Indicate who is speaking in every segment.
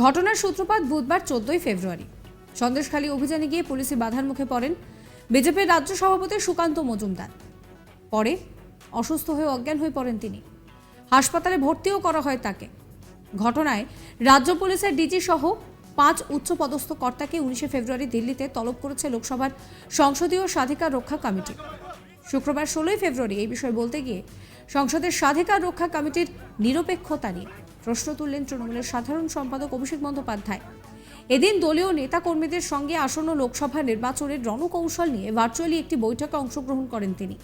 Speaker 1: ঘটনার সূত্রপাত বুধবার চোদ্দই ফেব্রুয়ারি। সন্দেশখালী অভিযানে গিয়ে পুলিশি বাধার মুখে পড়েন বিজেপির রাজ্য সভাপতি সুকান্ত মজুমদার। পরে অসুস্থ হয়ে অজ্ঞান হয়ে পড়েন তিনি। হাসপাতালে ভর্তিও করা হয় তাকে। ঘটনায় রাজ্য পুলিশের ডিজি সহ পাঁচ উচ্চপদস্থ কর্তাকে উনিশে ফেব্রুয়ারি দিল্লিতে তলব করেছে লোকসভার সংসদীয় স্বাধিকার রক্ষা কমিটি। শুক্রবার ষোলোই ফেব্রুয়ারি এই বিষয়ে বলতে গিয়ে সংসদের স্বাধিকার রক্ষা কমিটির নিরপেক্ষতা নিয়ে প্রশ্ন তুললেন তৃণমূলের সাধারণ সম্পাদক অভিষেক বন্দ্যোপাধ্যায়। এদিন দলীয় নেতাকর্মীদের সঙ্গে আসন্ন লোকসভা নির্বাচনের রণকৌশল নিয়ে ভার্চুয়ালি একটি বৈঠকে অংশগ্রহণ করেন তিনি।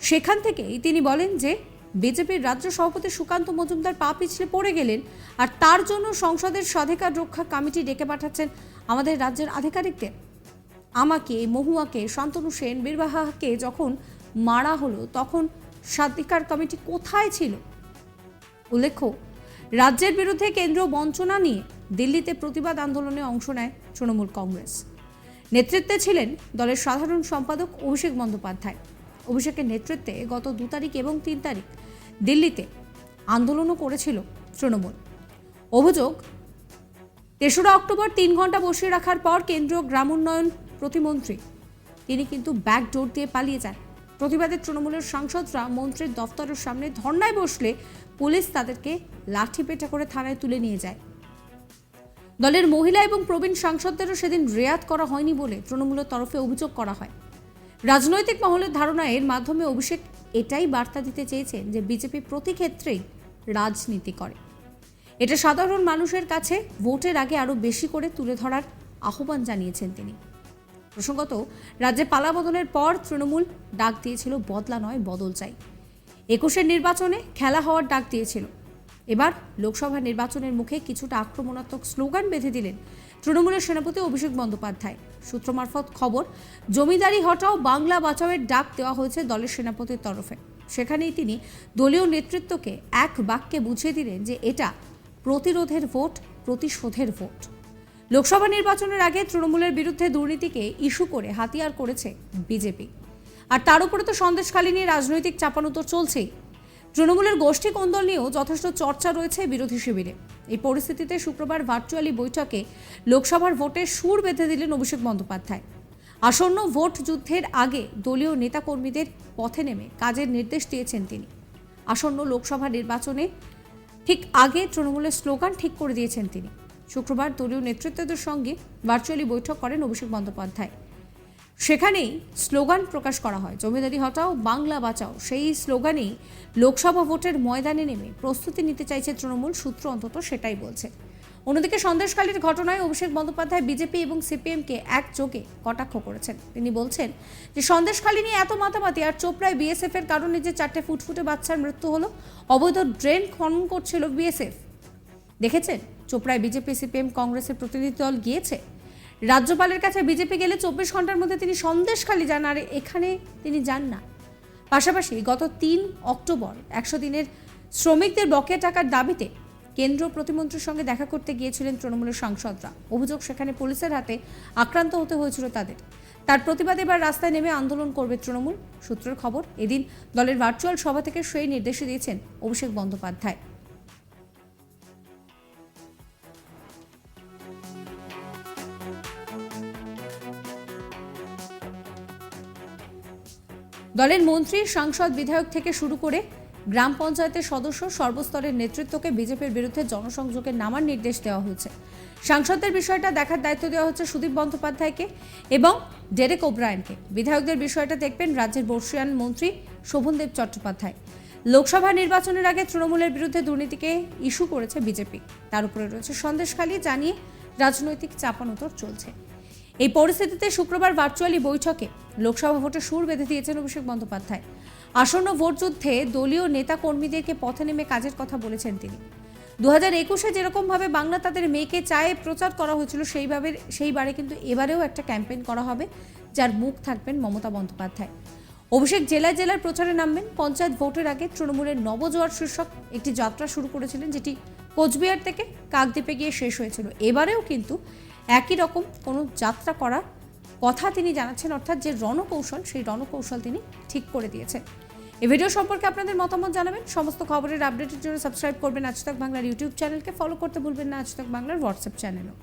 Speaker 1: সেখান থেকেই তিনি বলেন যে, বিজেপির রাজ্য সভাপতি সুকান্ত মজুমদার পা পিছলে পড়ে গেলেন আর তার জন্য সংসদের স্বাধিকার রক্ষা কমিটি ডেকে পাঠাচ্ছেন আমাদের রাজ্যের আধিকারিকদের আমাকে, মহুয়াকে, শান্তনু সেন, বীরবাহাকে যখন মারা হলো তখন স্বাধিকার কমিটি কোথায় ছিল? উল্লেখ্য, রাজ্যের বিরুদ্ধে কেন্দ্র বঞ্চনা নিয়ে দিল্লিতে প্রতিবাদ আন্দোলনে অংশ নেয় তৃণমূল কংগ্রেস। নেতৃত্বে ছিলেন দলের সাধারণ সম্পাদক অভিষেক বন্দ্যোপাধ্যায়। অভিষেকের নেতৃত্বে গত দু তারিখ এবং তিন তারিখ দিল্লিতে আন্দোলনও করেছিল তৃণমূল। অভিযোগ, তেসরা অক্টোবর তিন ঘণ্টা বসিয়ে রাখার পর কেন্দ্রীয় গ্রামোন্নয়ন প্রতিমন্ত্রী, তিনি কিন্তু ব্যাকডোর দিয়ে পালিয়ে যান। প্রতিবাদে তৃণমূলের সাংসদরা মন্ত্রীর দফতরের সামনে ধর্নায় বসলে পুলিশ তাদেরকে লাঠি পেটা করে থানায় তুলে নিয়ে যায়। দলের মহিলা এবং প্রবীণ সাংসদদেরও সেদিন রেয়াত করা হয়নি বলে তৃণমূলের তরফে অভিযোগ করা হয়। রাজনৈতিক মহলের ধারণা এর মাধ্যমে অভিষেক এটাই বার্তা দিতে চেয়েছেন যে বিজেপি প্রতি ক্ষেত্রেই রাজনীতি করে। এটা সাধারণ মানুষের কাছে ভোটের আগে আরও বেশি করে তুলে ধরার আহ্বান জানিয়েছেন তিনি। প্রসঙ্গত, রাজ্যে পালা বদলের পর তৃণমূল ডাক দিয়েছিল, বদলা নয়, বদল চাই। একুশের নির্বাচনে খেলা হওয়ার ডাক দিয়েছিল। এবার লোকসভা নির্বাচনের মুখে কিছুটা আক্রমণাত্মক স্লোগান বেঁধে দিলেন তৃণমূলের সেনাপতি অভিষেক বন্দ্যোপাধ্যায়। সূত্র মারফত খবর, জমিদারি হটাও বাংলা বাঁচাওয়ের ডাক দেওয়া হয়েছে দলের সেনাপতির তরফে। সেখানেই তিনি দলীয় নেতৃত্বকে এক বাক্যে বুঝিয়ে দিলেন যে এটা প্রতিরোধের ভোট, প্রতিশোধের ভোট। লোকসভা নির্বাচনের আগে তৃণমূলের বিরুদ্ধে দুর্নীতিকে ইস্যু করে হাতিয়ার করেছে বিজেপি। আর তার উপরে তো সন্দেশখালী নিয়ে রাজনৈতিক চাপানুতর চলছেই। তৃণমূলের গোষ্ঠী কোন্দল নিয়েও যথেষ্ট চর্চা রয়েছে বিরোধী শিবিরে। এই পরিস্থিতিতে শুক্রবার ভার্চুয়ালি বৈঠকে লোকসভার ভোটে সুর বেঁধে দিলেন অভিষেক বন্দ্যোপাধ্যায়। আসন্ন ভোট যুদ্ধের আগে দলীয় নেতাকর্মীদের পথে নেমে কাজের নির্দেশ দিয়েছেন তিনি। আসন্ন লোকসভা নির্বাচনে ঠিক আগে তৃণমূলের স্লোগান ঠিক করে দিয়েছেন তিনি। শুক্রবার দলীয় নেতৃত্বদের সঙ্গে ভার্চুয়ালি বৈঠক করেন অভিষেক বন্দ্যোপাধ্যায়। সেখানেই স্লোগান প্রকাশ করা হয়, জমিদারি হটাও, বাংলা বাঁচাও। সেই স্লোগানেই লোকসভা ভোটের ময়দানে নেমে প্রস্তুতি নিতে চাইছে তৃণমূল সূত্র, অন্তত সেটাই বলছে। অন্যদিকে সন্দেশকালীর ঘটনায় অভিষেক বন্দ্যোপাধ্যায় বিজেপি এবং সিপিএমকে একযোগে কটাক্ষ করেছেন। তিনি বলছেন যে, সন্দেশখালী নিয়ে এত মাতামাতি আর চোপড়ায় বিএসএফ এর কারণে যে চারটে ফুটফুটে বাচ্চার মৃত্যু হলো, অবৈধ ড্রেন খনন করছিল বিএসএফ। দেখেছেন? চোপড়ায় বিজেপি, সিপিএম, কংগ্রেসের প্রতিনিধি দল গিয়েছে। রাজ্যপালের কাছে বিজেপি গেলে চব্বিশ ঘণ্টার মধ্যে তিনি সন্দেশখালী যান, আর এখানে তিনি যান না। পাশাপাশি গত তিন অক্টোবর একশো দিনের শ্রমিকদের বকেয়া টাকার দাবিতে কেন্দ্র প্রতিমন্ত্রীর সঙ্গে দেখা করতে গিয়েছিলেন তৃণমূলের সাংসদরা। অভিযোগ, সেখানে পুলিশের হাতে আক্রান্ত হতে হয়েছিল তাদের। তার প্রতিবাদে এবার রাস্তায় নেমে আন্দোলন করবে তৃণমূল। সূত্রের খবর, এদিন দলের ভার্চুয়াল সভা থেকে সেই নির্দেশে দিয়েছেন অভিষেক বন্দ্যোপাধ্যায়। দলের মন্ত্রী, সাংসদ, বিধায়ক থেকে শুরু করে গ্রাম পঞ্চায়েতের সদস্য সর্বস্তরের নেতৃত্বকে বিজেপির বিরুদ্ধে জনসংযোগে নামার নির্দেশ দেওয়া হয়েছে। সাংসদদের বিষয়টা দেখার দায়িত্ব দেওয়া হচ্ছে সুদীপ বন্দ্যোপাধ্যায়কে এবং ডেরেক ওব্রায়নকে। বিধায়কদের বিষয়টা দেখবেন রাজ্যের বর্ষিয়ান মন্ত্রী শোভনদেব চট্টোপাধ্যায়। লোকসভা নির্বাচনের আগে তৃণমূলের বিরুদ্ধে দুর্নীতিকে ইস্যু করেছে বিজেপি। তার উপরে রয়েছে সন্দেশখালী, জানিয়ে রাজনৈতিক চাপানোতর চলছে। এই পরিস্থিতিতে শুক্রবার ভার্চুয়ালি বৈঠকে লোকসভা ভোটে সুর বেঁধে দিয়েছেন অভিষেক বন্দ্যোপাধ্যায়। আসন্ন ভোট যুদ্ধে দলীয় নেতা কর্মীদেরকে পথে নেমে কাজের কথা বলেছেন তিনি। দু হাজার একুশে যেরকমভাবে বাংলা তাদের মেয়েকে চায়ে প্রচার করা হয়েছিল, সেইভাবে সেইবারে কিন্তু এবারেও একটা ক্যাম্পেইন করা হবে, যার মুখ থাকবেন মমতা বন্দ্যোপাধ্যায়। অভিষেক জেলায় জেলার প্রচারে নামবেন। পঞ্চায়েত ভোটের আগে তৃণমূলের নবজোয়ার শীর্ষক একটি যাত্রা শুরু করেছিলেন, যেটি কোচবিহার থেকে কাকদ্বীপে গিয়ে শেষ হয়েছিল। এবারেও কিন্তু একই রকম কোনো যাত্রা করার কথা তিনি জানাচ্ছেন, অর্থাৎ যে রণকৌশল, সেই রণকৌশল তিনি ঠিক করে দিয়েছেন। এই ভিডিও সম্পর্কে আপনাদের মতামত জানাবেন। সমস্ত খবরের আপডেটের জন্য সাবস্ক্রাইব করবেন আজ বাংলার ইউটিউব চ্যানেলকে। ফলো করতে ভুলবেন না আজ বাংলার হোয়াটসঅ্যাপ চ্যানেলও।